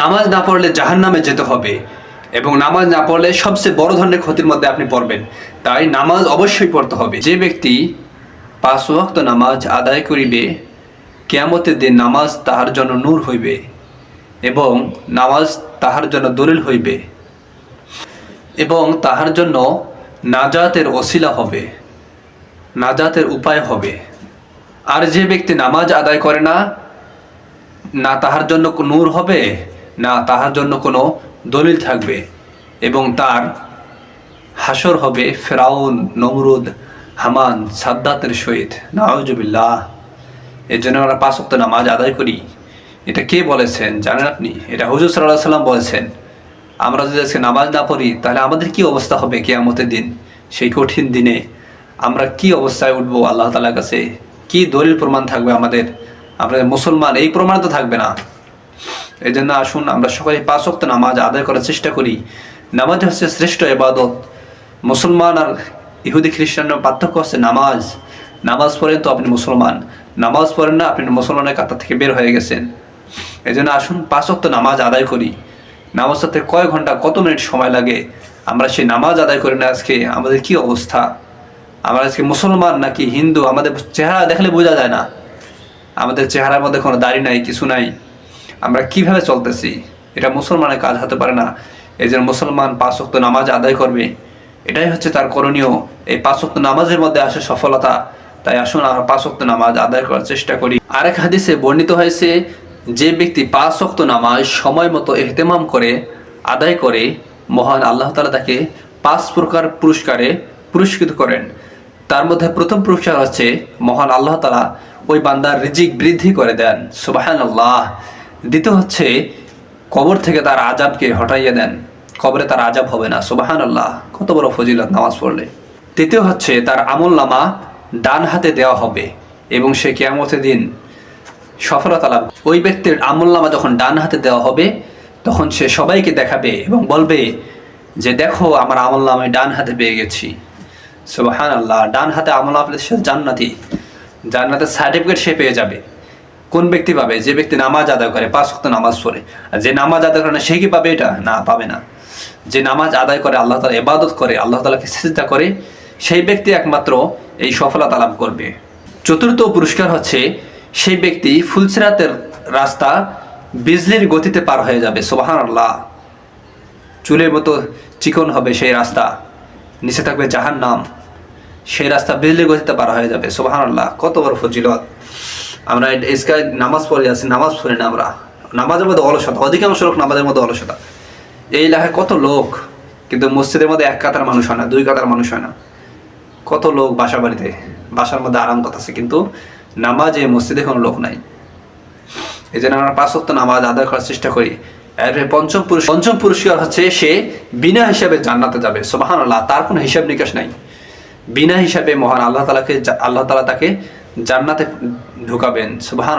নামাজ না পড়লে জাহান নামে যেতে হবে এবং নামাজ না পড়লে সবচেয়ে বড় ধরনের ক্ষতির মধ্যে আপনি পড়বেন। তাই নামাজ অবশ্যই পড়তে হবে। যে ব্যক্তি পাঁচ ওয়াক্ত নামাজ আদায় করিবে, কেয়ামতের দিন নামাজ তাহার জন্য নূর হইবে এবং নামাজ তাহার জন্য দলিল হইবে এবং তাহার জন্য নাজাতের অশিলা হবে, নাজাতের উপায় হবে। আর যে ব্যক্তি নামাজ আদায় করে না না তাহার জন্য নূর হবে না তাহার জন্য কোনো দলিল থাকবে এবং তার হাসর হবে ফেরাউন, নমরুদ, হামান, সাদ্দাতের সহিত। নাওজবিল্লাহ এর জন্য আমরা পাঁচ ওয়াক্ত নামাজ আদায় করি। এটা কে বলেছেন জানেন আপনি? এটা হুজুর সাল্লাহ সাল্লাম বলেছেন। আমরা যদি আজকে নামাজ না পড়ি, তাহলে আমাদের কি অবস্থা হবে কেয়ামতের দিন? সেই কঠিন দিনে আমরা কি অবস্থায় উঠবো? আল্লাহ তালার কাছে কি দলিল প্রমাণ থাকবে আমাদের? আমাদের মুসলমান এই প্রমাণ তো থাকবে না। এই জন্য আসুন, আমরা সকলে পাঁচ ওয়াক্ত নামাজ আদায় করার চেষ্টা করি। নামাজ হচ্ছে শ্রেষ্ঠ এবাদত মুসলমান আর ইহুদি খ্রিস্টানের পার্থক্য হচ্ছে নামাজ। নামাজ পড়েন তো আপনি মুসলমান। নামাজ পড়েন না, আপনি মুসলমানের কাতার থেকে বের হয়ে গেছেন। এই জন্য আসুন, পাঁচ ওয়াক্ত নামাজ আদায় করি। নামাজ সাথে কয় ঘণ্টা, কত মিনিট সময় লাগে? আমরা সেই নামাজ আদায় করি না আজকে, আমাদের কি অবস্থা? আমরা আজকে মুসলমান নাকি হিন্দু? আমাদের চেহারা দেখলে বোঝা যায় না। আমাদের চেহারার মধ্যে কোনো দাড়ি নাই, কিছু নাই। আমরা কীভাবে চলতেছি? এটা মুসলমানের কাজ হতে পারে না। এই জন্য মুসলমান পাঁচ নামাজ আদায় করবে, এটাই হচ্ছে তার করণীয়। এই পাঁচ নামাজের মধ্যে আসে সফলতা। তাই আসুন, আমরা পাঁচ নামাজ আদায় করার চেষ্টা করি। আরেক হাদিসে বর্ণিত হয়েছে, যে ব্যক্তি পাঁচ নামাজ সময় মতো এহতেমাম করে, আদায় করে, মহান আল্লাহ তালা তাকে পাঁচ প্রকার পুরস্কারে পুরস্কৃত করেন। তার মধ্যে প্রথম পুরস্কার হচ্ছে, মহান আল্লাহ তালা ওই বান্দার রিজিক বৃদ্ধি করে দেন। সুবাহান আল্লাহ দ্বিতীয় হচ্ছে কবর থেকে তার আজাবকে হটাইয়ে দেন। কবরে তার আজাব হবে না সুবাহান আল্লাহ কত বড় ফজিলত নামাজ পড়লে। তৃতীয় হচ্ছে তার আমল নামা ডান হাতে দেওয়া হবে এবং সে কেয়ামতের দিন সফলতা লাভ ওই ব্যক্তির আমল নামা যখন ডান হাতে দেওয়া হবে, তখন সে সবাইকে দেখাবে এবং বলবে যে, দেখো, আমার আমল নামে ডান হাতে পেয়ে গেছি। সুবাহান আল্লাহ ডান হাতে আমল নামা সে জান্নাতি। জান্নাতের সার্টিফিকেট সে পেয়ে যাবে। কোন ব্যক্তি পাবে? যে ব্যক্তি নামাজ আদায় করে, পাঁচ ওয়াক্ত নামাজ পড়ে। আর যে নামাজ আদায় করে না, সে কি পাবে এটা? না, পাবে না। যে নামাজ আদায় করে, আল্লাহ তালা ইবাদত করে, আল্লাহ তালাকে চিন্তা করে, সেই ব্যক্তি একমাত্র এই সফলতা লাভ করবে। চতুর্থ পুরস্কার হচ্ছে, সেই ব্যক্তি ফুলসিরাতের রাস্তা বিজলির গতিতে পার হয়ে যাবে। সোবাহান আল্লাহ চুলের মতো চিকন হবে সেই রাস্তা। নিচে থাকবে জাহান নাম সেই রাস্তা বিজলির গতিতে পার হয়ে যাবে। সোবাহান আল্লাহ কত বড় ফজিলত। আমরা ইসকায় নামাজ পড়ে আছি, নামাজ পড়ি না আমরা। নামাজের মধ্যে অলসতা, অধিকাংশ লোক নামাজের মধ্যে অলসতা। এই এলাকায় কত লোক, কিন্তু মসজিদের মধ্যে এক কাতার মানুষ হয় না, দুই কাতার মানুষ হয় না। কত লোক বাসা বাড়িতে, বাসার মধ্যে আরাম করতেছে, কিন্তু নামাজে, মসজিদে কোনো লোক নাই। এই জন্য আমরা পাঁচ ওয়াক্ত নামাজ আদায় করার চেষ্টা করি। এরপরে পঞ্চম পুরুষ, পঞ্চম পুরস্কার হচ্ছে সে বিনা হিসাবে জান্নাতে যাবে। সোবাহান আল্লাহ তার কোনো হিসাব নিকাশ নাই। বিনা হিসাবে মহান আল্লাহ তালাকে আল্লাহ তালা তাকে জান্নাতে ঢুকাবেন সুবাহান